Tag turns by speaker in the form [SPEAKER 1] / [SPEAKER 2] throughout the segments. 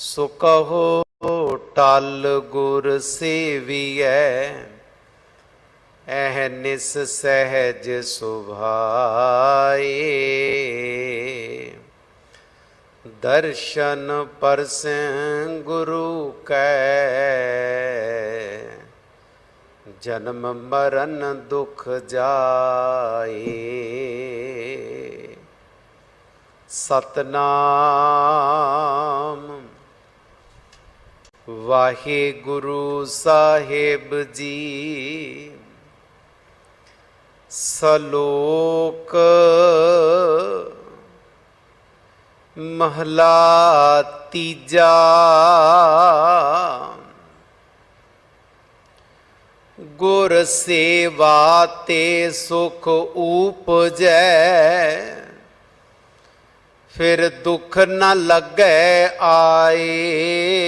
[SPEAKER 1] ਸੋ ਕਹੋ ਟਲ ਗੁਰ ਸੇਵੀਐ, ਐਹ ਨਿਸ ਸਹਿਜ ਸੁਭਾਏ। ਦਰਸ਼ਨ ਪਰਸੈ ਗੁਰੂ ਕੈ, ਜਨਮ ਮਰਨ ਦੁਖ ਜਾਏ। ਸਤਨਾਮ ਵਾਹਿਗੁਰੂ ਸਾਹਿਬ ਜੀ, ਸਲੋਕ ਮਹਲਾ ਤੀਜਾ, ਗੁਰ ਸੇਵਾ ਤੇ ਸੁਖ ਉਪਜੈ, ਫਿਰ ਦੁੱਖ ਨਾ ਲੱਗੈ ਆਏ।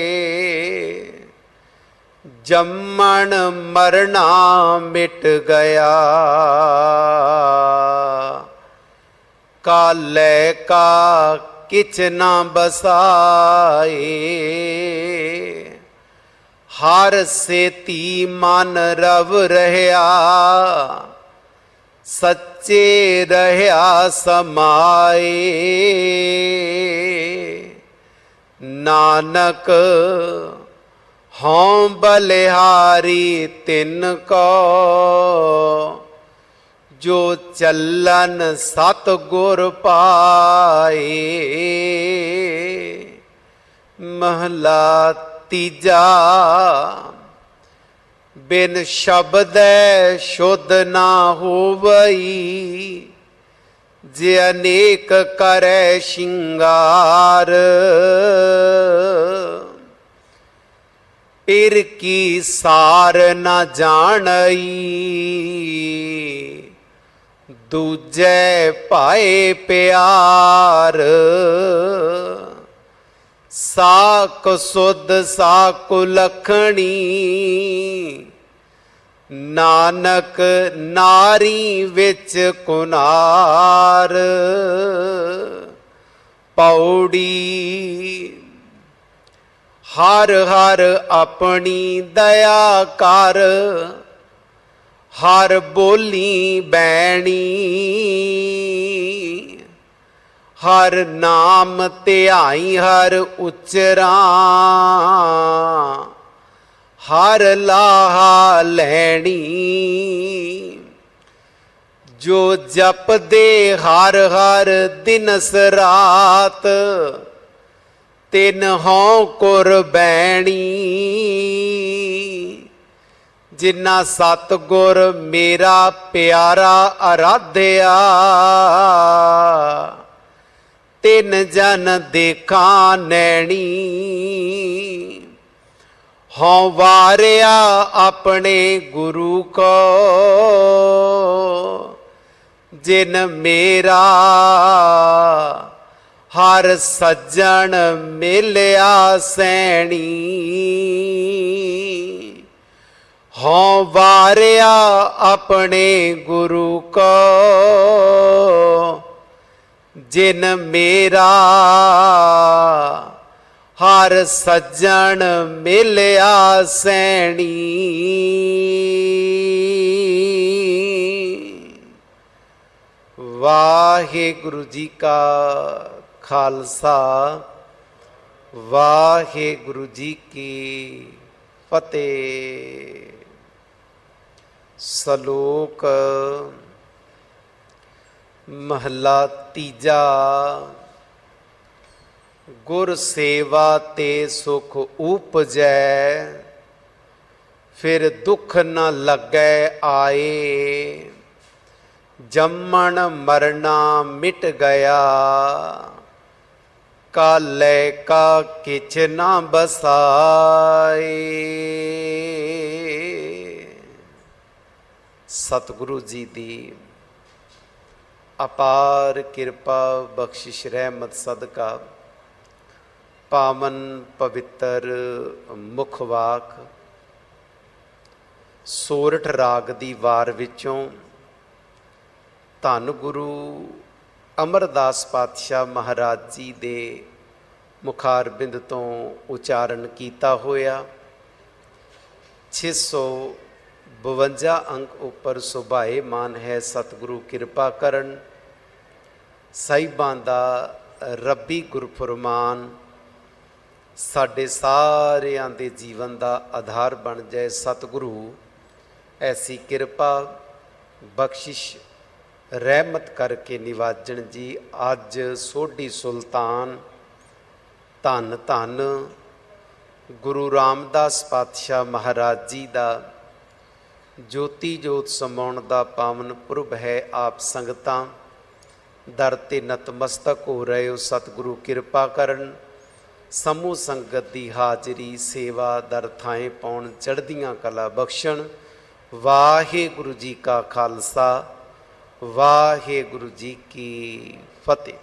[SPEAKER 1] ਜੰਮਣ ਮਰਨਾ ਮਿਟ ਗਿਆ। ਕਾਲੇ ਕਾ ਕਿਛ ਨਾ ਬਸਾਏ। ਹਰ ਸੇਤੀ ਮਨ ਰਵ ਰਹਾ ਸੱਚੇ ਰਹਾ ਸਮਾਏ। ਨਾਨਕ ਹਉ ਬਲਿਹਾਰੀ ਤਿਨ ਕੋ, ਜੋ ਚੱਲਨ ਸਤ ਗੁਰ ਪਾਏ। ਮਹਲਾ ਤੀਜਾ, ਬਿਨ ਸ਼ਬਦ ਸ਼ੁੱਧ ਨਾ ਹੋਵਈ, ਜੇ ਅਨੇਕ ਕਰੈ ਸ਼ਿੰਗਾਰ। ਪਿਰ ਕੀ ਸਾਰ ਨਾ ਜਾਣਈ? ਦੂਜੇ ਭਾਏ ਪਿਆਰ ਸਾਕ ਸੁਧ ਸਾਕ ਲਖਣੀ। ਨਾਨਕ ਨਾਰੀ ਵਿੱਚ ਕੁਨਾਰ, ਪੌੜੀ ਹਰ ਹਰ ਆਪਣੀ ਦਇਆ ਕਰ, ਹਰ ਬੋਲੀ ਬੈਣੀ, ਹਰ ਨਾਮ ਧਿਆਈ ਹਰ ਉਚਰਾ, ਹਰ ਲਾਹਾ ਲੈਣੀ। ਜੋ ਜਪਦੇ ਹਰ ਹਰ ਦਿਨਸ ਰਾਤ ਤਿਨ ਹਉ ਕੁਰਬੈਣੀ ਜਿਨ੍ਹਾਂ ਸਤਗੁਰ ਮੇਰਾ ਪਿਆਰਾ ਅਰਾਧਿਆ। ਤਿੰਨ ਜਨ ਦੇਖਾਂ ਨੈਣੀ। ਹਉ ਵਾਰਿਆ ਆਪਣੇ ਗੁਰੂ ਕੋ। ਜਿਨ ਮੇਰਾ ਹਰ ਸੱਜਣ ਮਿਲਿਆ ਸੈਣੀ। ਹਉ ਵਾਰਿਆ ਆਪਣੇ ਗੁਰੂ ਕੋ, ਜਿਨ ਮੇਰਾ ਹਰ ਸੱਜਣ ਮਿਲਿਆ ਸੈਣੀ। ਵਾਹਿਗੁਰੂ ਜੀ ਕਾ ਖਾਲਸਾ, ਵਾਹਿਗੁਰੂ ਜੀ ਕੀ ਫਤਿਹ। ਸ਼ਲੋਕ, ਮਹਲਾ ਤੀਜਾ, ਗੁਰ ਸੇਵਾ ਤੇ ਸੁਖ ਊਪਜੈ ਫਿਰ ਦੁੱਖ ਨਾ ਲੱਗੈ ਆਏ। ਜੰਮਣ ਮਰਨਾ ਮਿਟ ਗਿਆ। ਕਾਲੇ ਕਾ ਕਿਛ ਨਾ ਬਸਾਏ। ਸਤਿਗੁਰੂ ਜੀ ਦੀ ਅਪਾਰ ਕਿਰਪਾ ਬਖਸ਼ਿਸ਼ ਰਹਿਮਤ ਸਦਕਾ, ਪਾਵਨ ਪਵਿੱਤਰ ਮੁਖ ਵਾਕ, ਸੋਰਠ ਰਾਗ ਦੀ ਵਾਰ ਵਿੱਚੋਂ ਧੰਨ ਗੁਰੂ ਅਮਰਦਾਸ ਪਾਤਸ਼ਾਹ ਮਹਾਰਾਜ ਜੀ ਦੇ ਮੁਖਾਰਬਿੰਦ ਤੋਂ ਉਚਾਰਨ ਕੀਤਾ ਹੋਇਆ। 652 ਅੰਕ ਉੱਪਰ ਸੁਭਾਏ ਮਾਨ ਹੈ ਸਤਿਗੁਰੂ ਕਿਰਪਾ ਕਰਨ। ਸਾਹਿਬਾਂ ਦਾ ਰੱਬੀ ਗੁਰਫਰਮਾਨ ਸਾਡੇ ਸਾਰਿਆਂ ਦੇ ਜੀਵਨ ਦਾ ਆਧਾਰ ਬਣ ਜਾਏ ਸਤਿਗੁਰੂ। ਐਸੀ ਕਿਰਪਾ, ਬਖਸ਼ਿਸ਼ ਰਹਿਮਤ ਕਰਕੇ ਨਿਵਾਜਣ ਜੀ। ਅੱਜ ਸੋਢੀ ਸੁਲਤਾਨ ਧੰਨ ਧੰਨ ਗੁਰੂ ਰਾਮਦਾਸ ਪਾਤਸ਼ਾਹ ਮਹਾਰਾਜ ਜੀ ਦਾ ਜੋਤੀ ਜੋਤ ਸਮਾਉਣ ਦਾ ਪਾਵਨ ਪੁਰਬ ਹੈ ਆਪ ਸੰਗਤਾਂ। ਦਰ ਤੇ ਨਤਮਸਤਕ ਹੋ ਰਹੇ ਹੋ ਸਤਿਗੁਰੂ, ਕਿਰਪਾ ਕਰਨ। ਸਮੂਹ ਸੰਗਤ ਦੀ ਹਾਜ਼ਰੀ, ਸੇਵਾ, ਦਰ ਥਾਏ ਪਾਉਣ, ਚੜ੍ਹਦੀਆਂ ਕਲਾ ਬਖਸ਼ਣ। ਵਾਹਿਗੁਰੂ ਜੀ ਕਾ ਖਾਲਸਾ। ਵਾਹਿਗੁਰੂ ਜੀ ਕੀ ਫਤਿਹ।